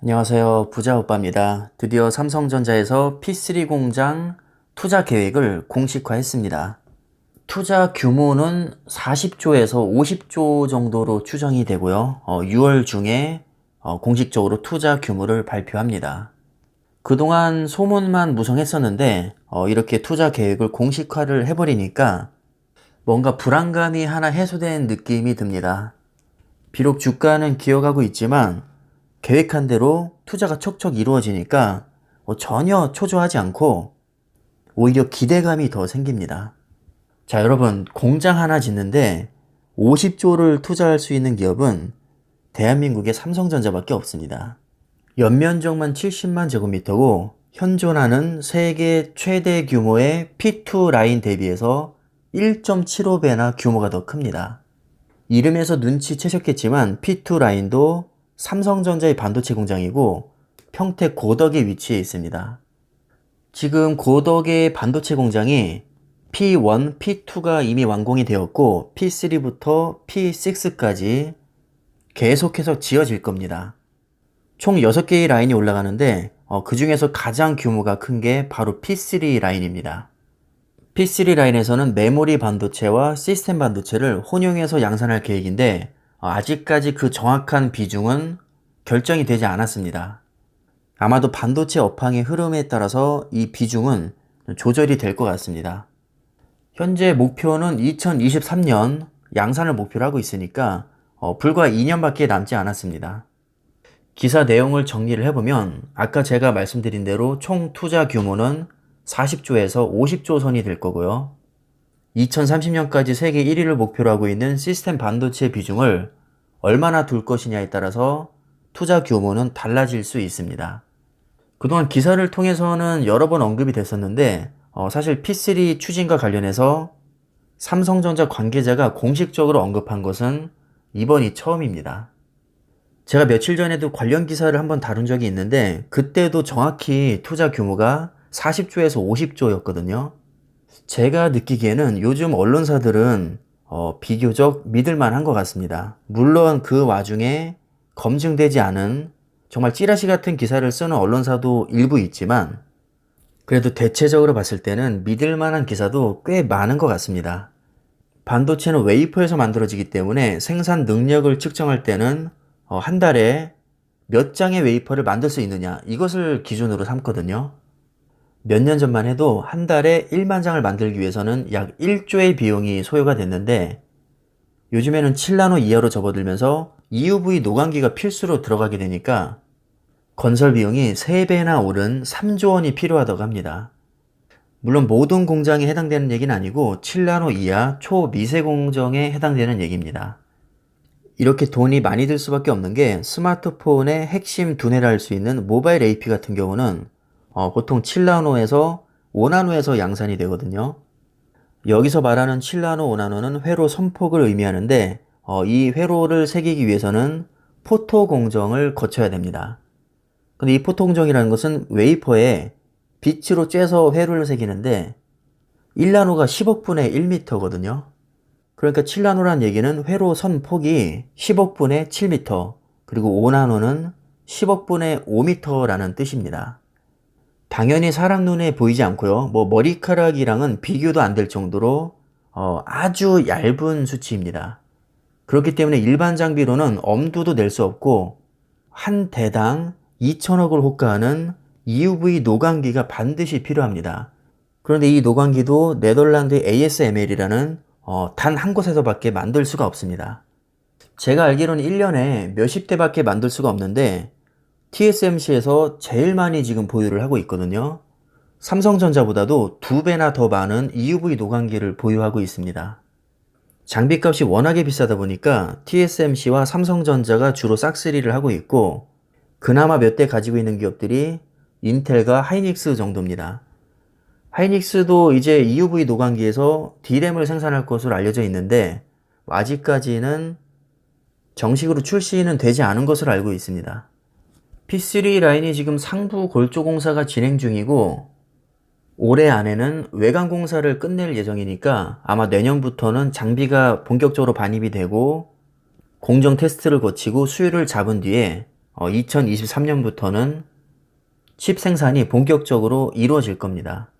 안녕하세요. 부자 오빠입니다. 드디어 삼성전자에서 P3 공장 투자 계획을 공식화했습니다. 투자 규모는 40조에서 50조 정도로 추정이 되고요. 어, 6월 중에 어, 공식적으로 투자 규모를 발표합니다. 그동안 소문만 무성했었는데 어, 이렇게 투자 계획을 공식화를 해버리니까 뭔가 불안감이 하나 해소된 느낌이 듭니다. 비록 주가는 기어가고 있지만 계획한 대로 투자가 척척 이루어지니까 어, 전혀 초조하지 않고 오히려 기대감이 더 생깁니다. 자, 여러분, 공장 하나 짓는데 50조를 투자할 수 있는 기업은 대한민국의 삼성전자밖에 없습니다. 연면적만 70만 제곱미터고 현존하는 세계 최대 규모의 P2 라인 대비해서 1.75배나 규모가 더 큽니다. 이름에서 눈치 채셨겠지만 P2 라인도 삼성전자의 반도체 공장이고 평택 고덕에 위치해 있습니다. 지금 고덕의 반도체 공장이 P1, P2가 이미 완공이 되었고 P3부터 P6까지 계속해서 지어질 겁니다. 총 6개의 라인이 올라가는데 어, 그 중에서 가장 규모가 큰 게 바로 P3 라인입니다. P3 라인에서는 메모리 반도체와 시스템 반도체를 혼용해서 양산할 계획인데 어, 아직까지 그 정확한 비중은 결정이 되지 않았습니다. 아마도 반도체 업황의 흐름에 따라서 이 비중은 조절이 될 것 같습니다. 현재 목표는 2023년 양산을 목표로 하고 있으니까 어, 불과 2년밖에 남지 않았습니다. 기사 내용을 정리를 해보면 아까 제가 말씀드린 대로 총 투자 규모는 40조에서 50조 선이 될 거고요. 2030년까지 세계 1위를 목표로 하고 있는 시스템 반도체 비중을 얼마나 둘 것이냐에 따라서 투자 규모는 달라질 수 있습니다. 그동안 기사를 통해서는 여러 번 언급이 됐었는데 어, 사실 P3 추진과 관련해서 삼성전자 관계자가 공식적으로 언급한 것은 이번이 처음입니다. 제가 며칠 전에도 관련 기사를 한번 다룬 적이 있는데 그때도 정확히 투자 규모가 40조에서 50조였거든요. 제가 느끼기에는 요즘 언론사들은 어, 비교적 믿을만 한 것 같습니다. 물론 그 와중에 검증되지 않은 정말 찌라시 같은 기사를 쓰는 언론사도 일부 있지만 그래도 대체적으로 봤을 때는 믿을 만한 기사도 꽤 많은 것 같습니다. 반도체는 웨이퍼에서 만들어지기 때문에 생산 능력을 측정할 때는 어, 한 달에 몇 장의 웨이퍼를 만들 수 있느냐 이것을 기준으로 삼거든요. 몇 년 전만 해도 한 달에 1만 장을 만들기 위해서는 약 1조의 비용이 소요가 됐는데 요즘에는 7나노 이하로 접어들면서 EUV 노광기가 필수로 들어가게 되니까 건설 비용이 3배나 오른 3조 원이 필요하다고 합니다. 물론 모든 공장에 해당되는 얘기는 아니고 7나노 이하 초미세 공정에 해당되는 얘기입니다. 이렇게 돈이 많이 들 수밖에 없는 게 스마트폰의 핵심 두뇌라 할 수 있는 모바일 AP 같은 경우는 어, 보통 7나노에서 5나노에서 양산이 되거든요. 여기서 말하는 7나노, 5나노는 회로 선폭을 의미하는데 어, 이 회로를 새기기 위해서는 포토 공정을 거쳐야 됩니다. 근데 이 포토 공정이라는 것은 웨이퍼에 빛으로 쬐서 회로를 새기는데 1나노가 10억분의 1m거든요. 그러니까 7나노란 얘기는 회로 선 폭이 10억분의 7m, 그리고 5나노는 10억분의 5m라는 뜻입니다. 당연히 사람 눈에 보이지 않고요. 뭐 머리카락이랑은 비교도 안 될 정도로 어, 아주 얇은 수치입니다. 그렇기 때문에 일반 장비로는 엄두도 낼 수 없고 한 대당 2천억을 호가하는 EUV 노광기가 반드시 필요합니다. 그런데 이 노광기도 네덜란드 ASML이라는 어, 단 한 곳에서밖에 만들 수가 없습니다. 제가 알기로는 1년에 몇십 대밖에 만들 수가 없는데 TSMC에서 제일 많이 지금 보유를 하고 있거든요. 삼성전자보다도 두 배나 더 많은 EUV 노광기를 보유하고 있습니다. 장비값이 워낙에 비싸다 보니까 TSMC와 삼성전자가 주로 싹쓸이를 하고 있고 그나마 몇 대 가지고 있는 기업들이 인텔과 하이닉스 정도입니다. 하이닉스도 이제 EUV 노광기에서 D램을 생산할 것으로 알려져 있는데 아직까지는 정식으로 출시는 되지 않은 것으로 알고 있습니다. P3 라인이 지금 상부 골조 공사가 진행 중이고 올해 안에는 외관 공사를 끝낼 예정이니까 아마 내년부터는 장비가 본격적으로 반입이 되고 공정 테스트를 거치고 수율을 잡은 뒤에 어, 2023년부터는 칩 생산이 본격적으로 이루어질 겁니다.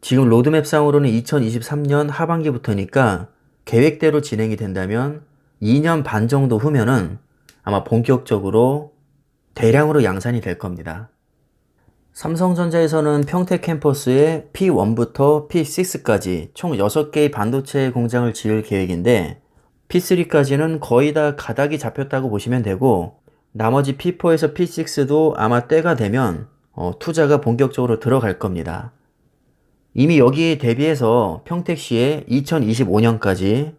지금 로드맵상으로는 2023년 하반기부터니까 계획대로 진행이 된다면 2년 반 정도 후면은 아마 본격적으로 대량으로 양산이 될 겁니다. 삼성전자에서는 평택 캠퍼스에 P1부터 P6까지 총 6개의 반도체 공장을 지을 계획인데 P3까지는 거의 다 가닥이 잡혔다고 보시면 되고 나머지 P4에서 P6도 아마 때가 되면 어, 투자가 본격적으로 들어갈 겁니다. 이미 여기에 대비해서 평택시에 2025년까지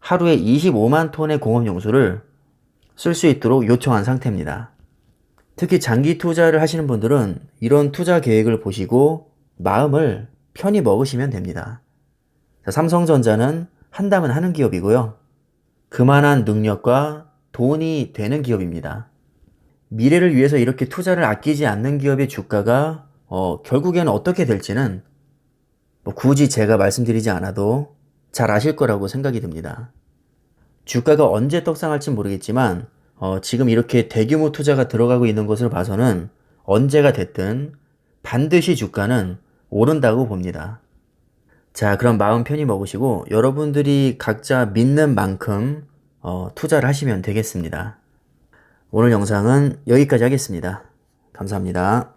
하루에 25만 톤의 공업 용수를 쓸 수 있도록 요청한 상태입니다. 특히 장기 투자를 하시는 분들은 이런 투자 계획을 보시고 마음을 편히 먹으시면 됩니다. 자, 삼성전자는 한다면 하는 기업이고요. 그만한 능력과 돈이 되는 기업입니다. 미래를 위해서 이렇게 투자를 아끼지 않는 기업의 주가가 어, 결국에는 어떻게 될지는 뭐 굳이 제가 말씀드리지 않아도 잘 아실 거라고 생각이 듭니다. 주가가 언제 떡상할지 모르겠지만 어, 지금 이렇게 대규모 투자가 들어가고 있는 것을 봐서는 언제가 됐든 반드시 주가는 오른다고 봅니다. 자, 그럼 마음 편히 먹으시고 여러분들이 각자 믿는 만큼 어, 투자를 하시면 되겠습니다. 오늘 영상은 여기까지 하겠습니다. 감사합니다.